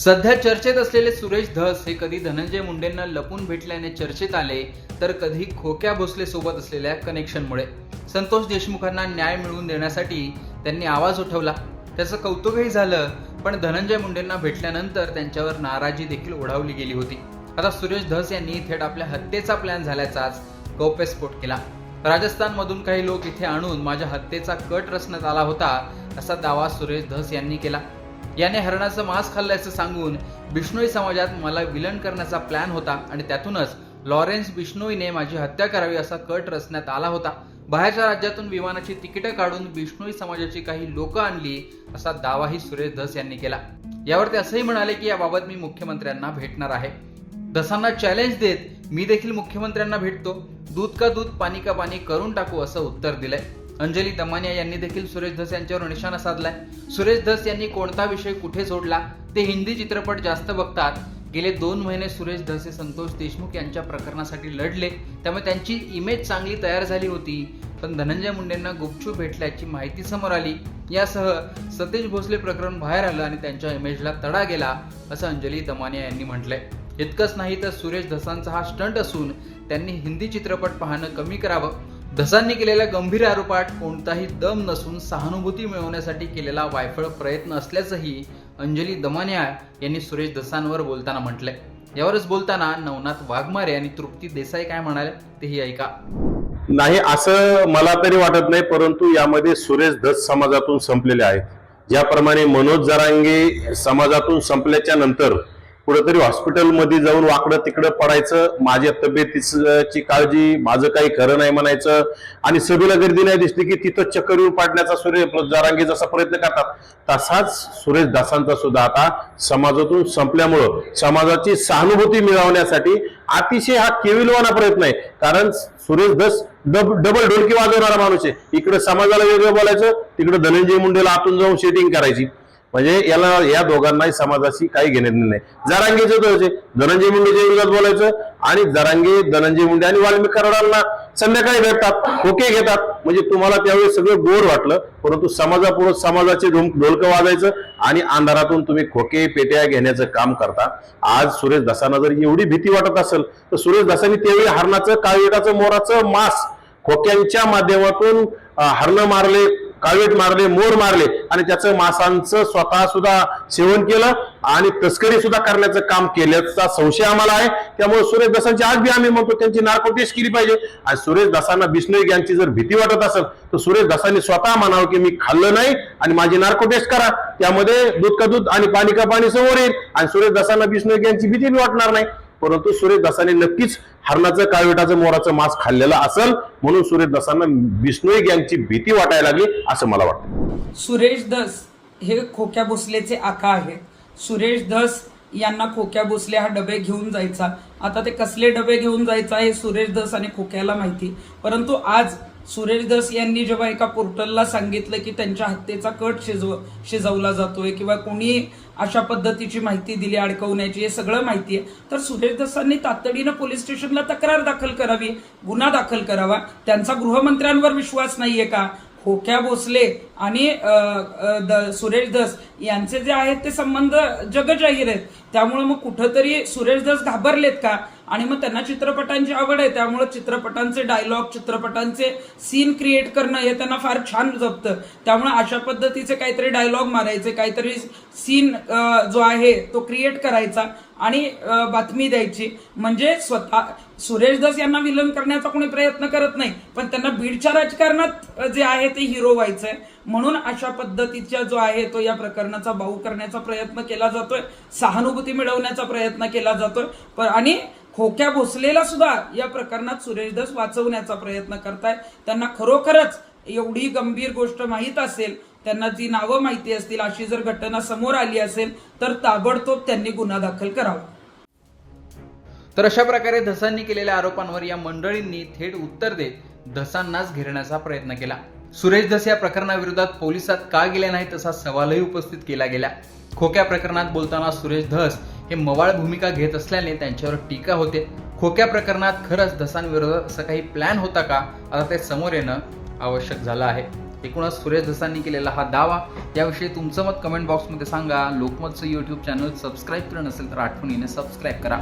सध्या चर्चेत असलेले सुरेश धस हे कधी धनंजय मुंडेंना लपून भेटल्याने चर्चेत आले तर कधी खोक्या भोसले सोबत असलेल्या कनेक्शनमुळे. संतोष देशमुखांना न्याय मिळवून देण्यासाठी त्यांनी आवाज उठवला. त्याचं कौतुकही झालं पण धनंजय मुंडेंना भेटल्यानंतर त्यांच्यावर नाराजी देखील ओढावली गेली होती. आता सुरेश धस यांनी थेट आपल्या हत्येचा प्लॅन झाल्याचाच गौप्यस्फोट केला. राजस्थानमधून काही लोक इथे आणून माझ्या हत्येचा कट रचण्यात आला होता असा दावा सुरेश धस यांनी केला. याने हरणाचं मांस खाल्ल्याचं सांगून बिष्णोई समाजात मला विलन करण्याचा प्लॅन होता आणि त्यातूनच लॉरेन्स बिष्णोईने माझी हत्या करावी असा कट रचण्यात आला होता. बाहेरच्या राज्यातून विमानाची तिकीटं काढून बिष्णोई समाजाची काही लोक आणली असा दावाही सुरेश धस यांनी केला. यावर ते असंही म्हणाले की याबाबत मी मुख्यमंत्र्यांना भेटणार आहे. दसांना चॅलेंज देत मी देखील मुख्यमंत्र्यांना भेटतो. दूध का दूध पाणी का पाणी करून टाकू असं उत्तर दिलंय. अंजली दमानिया यांनी देखील सुरेश धस यांच्यावर निशाणा साधलाय. सुरेश धस यांनी कोणता विषय कुठे सोडला? ते हिंदी चित्रपट जास्त बघतात. गेले दोन महिने सुरेश धस हे संतोष देशमुख यांच्या प्रकरणासाठी लढले. त्यामुळे त्यांची इमेज चांगली तयार झाली होती. पण धनंजय मुंडेंना गुपचूप भेटल्याची माहिती समोर आली. यासह सतीश भोसले प्रकरण बाहेर आलं आणि त्यांच्या इमेजला तडा गेला असं अंजली दमानिया यांनी म्हटलंय. इतकंच नाही तर सुरेश धसांचा हा स्टंट असून त्यांनी हिंदी चित्रपट पाहणं कमी करावं. धसांनी केलेल्या गंभीर आरोपात कोणताही दम नसून सहानुभूती मिळवण्यासाठी केलेला वायफळ प्रयत्न असल्याचंही अंजली दमानिया यांनी सुरेश धसांवर बोलताना म्हटलंय. यावरच बोलताना नवनाथ वाघमारे आणि तृप्ती देसाई काय म्हणाले तेही ऐका. नाही असं मला तरी वाटत नाही परंतु यामध्ये सुरेश धस समाजातून संपलेले आहेत. ज्याप्रमाणे मनोज जरांगे समाजातून संपल्याच्या नंतर कुठंतरी हॉस्पिटलमध्ये जाऊन वाकडं तिकडं पडायचं माझ्या तब्येतीची काळजी माझं काही खरं नाही म्हणायचं. आणि सभेला गर्दी नाही दिसली की तिथं चक्कर येऊन पाडण्याचा सुरेश जारांगी जसा प्रयत्न करतात तसाच सुरेश दासांचा सुद्धा आता समाजातून संपल्यामुळं समाजाची सहानुभूती मिळवण्यासाठी अतिशय हा केविलवाना प्रयत्न आहे. कारण सुरेश दस डब डबल ढोलकी वाजवणारा माणूस आहे. इकडे समाजाला वेगळं बोलायचं तिकडे धनंजय मुंडेला आतून जाऊन शेटिंग करायची. म्हणजे याला या दोघांनाही समाजाशी काही घेणे नाही. जरांगेचे दोष धनंजय मुंडेच्या विरोधात बोलायचं आणि जरांगे धनंजय मुंडे आणि वाल्मिक कराडांना संध्याकाळी भेटतात खोके घेतात. म्हणजे तुम्हाला त्यावेळी सगळं गोड वाटलं परंतु समाजापुढे समाजाचे ढोलकं वाजायचं आणि अंधारातून तुम्ही खोके पेट्या घेण्याचं काम करता. आज सुरेश दसांना जर एवढी भीती वाटत असेल तर सुरेश दसांनी त्यावेळी हरणाचं काळवेटाचं मोराचं मांस खोक्यांच्या माध्यमातून हरणं मारले. काळवेट मारले मोर मारले आणि त्याचं मासांचं स्वतः सुद्धा सेवन केलं आणि तस्करी सुद्धा करण्याचं काम केल्याचा संशय आम्हाला आहे. त्यामुळे सुरेश दसांची आज बी आम्ही म्हणतो त्यांची नार्को केली पाहिजे. आणि सुरेश दसांना बिष्णोई यांची जर भीती वाटत असेल तर सुरेश दसांनी स्वतः म्हणावं की मी खाल्लं नाही आणि माझी नार्कोटेस्ट करा. त्यामध्ये दूध का दूध आणि पाणी का पाणी समोर येईल. आणि सुरेश दसांना बिष्णोई यांची भीती वाटणार नाही. परंतु सूर्यदासाने नक्कीच हरणाचं काळविटाचं मोराचं मांस खाल्लेलं असेल. म्हणून सूर्यदासांना बिष्णोई गँगची भीती वाटायला लागली असं मला वाटतं. सुरेश दस हे खोक्या भोसलेचे आका आहेत. सुरेश धस यांना खोक्या भोसले हा डबे घेऊन जायचा. आता ते कसले डबे घेऊन जायचा हे सुरेश धस आणि खोक्याला माहिती. परंतु आज सुरेश धस यांनी जेव्हा एका पोर्टलला सांगितलं की त्यांच्या हत्येचा कट शिजव शिजवला जातोय किंवा कोणी अशा पद्धतीची माहिती दिली अडकवण्याची हे सगळं माहिती आहे. तर सुरेश दसांनी तातडीनं पोलीस स्टेशनला तक्रार दाखल करावी गुन्हा दाखल करावा. त्यांचा गृहमंत्र्यांवर विश्वास नाहीये का? खोक्या भोसले आणि सुरेश धस यांचे जे आहेत ते संबंध जगजाहीर आहेत. त्यामुळे मग कुठंतरी सुरेश धस घाबरलेत का? आणि मग त्यांना चित्रपटांची आवड आहे त्यामुळे चित्रपटांचे डायलॉग चित्रपटांचे सीन क्रिएट करणं हे त्यांना फार छान जपतं. त्यामुळे अशा पद्धतीचे काहीतरी डायलॉग मारायचे काहीतरी सीन जो आहे तो क्रिएट करायचा आणि बातमी द्यायची. म्हणजे स्वतः सुरेश दास यांना विलन करण्याचा कोणी प्रयत्न करत नाही पण त्यांना बीडच्या राजकारणात जे आहे ते हिरो व्हायचंय. म्हणून अशा पद्धतीचा जो आहे तो या प्रकरणाचा भाऊ करण्याचा प्रयत्न केला जातोय सहानुभूती मिळवण्याचा प्रयत्न केला जातोय. आणि खोक्या भोसलेला सुद्धा या प्रकरणात सुरेश दस वाचवण्याचा प्रयत्न करतायत त्यांना खरोखरच एवढी गंभीर गोष्ट माहीत असेल त्यांना जी नावं माहिती असतील अशी जर घटना समोर आली असेल तर ताबडतोब त्यांनी गुन्हा दाखल करावा. तर अशा प्रकारे धसांनी केलेल्या आरोपांवर या मंडळींनी थेट उत्तर देत धसांनाच घेरण्याचा प्रयत्न केला. सुरेश धस या प्रकरणाविरोधात पोलिसात का गेले नाही तसा सवालही उपस्थित केला गेला. खोक्या प्रकरणात बोलताना सुरेश धस हे मवाळ भूमिका घेत असल्याने त्यांच्यावर टीका होते. खोक्या प्रकरणात खरंच धसांविरोधात असा काही प्लॅन होता का? आता ते समोर येणं आवश्यक झालं आहे. एकूणच सुरेश धसांनी केलेला हा दावा. याविषयी तुमचं मत कमेंट बॉक्समध्ये सांगा. लोकमतचं यूट्यूब चॅनल सबस्क्राईब केलं नसेल तर आठवणीने सबस्क्राईब करा.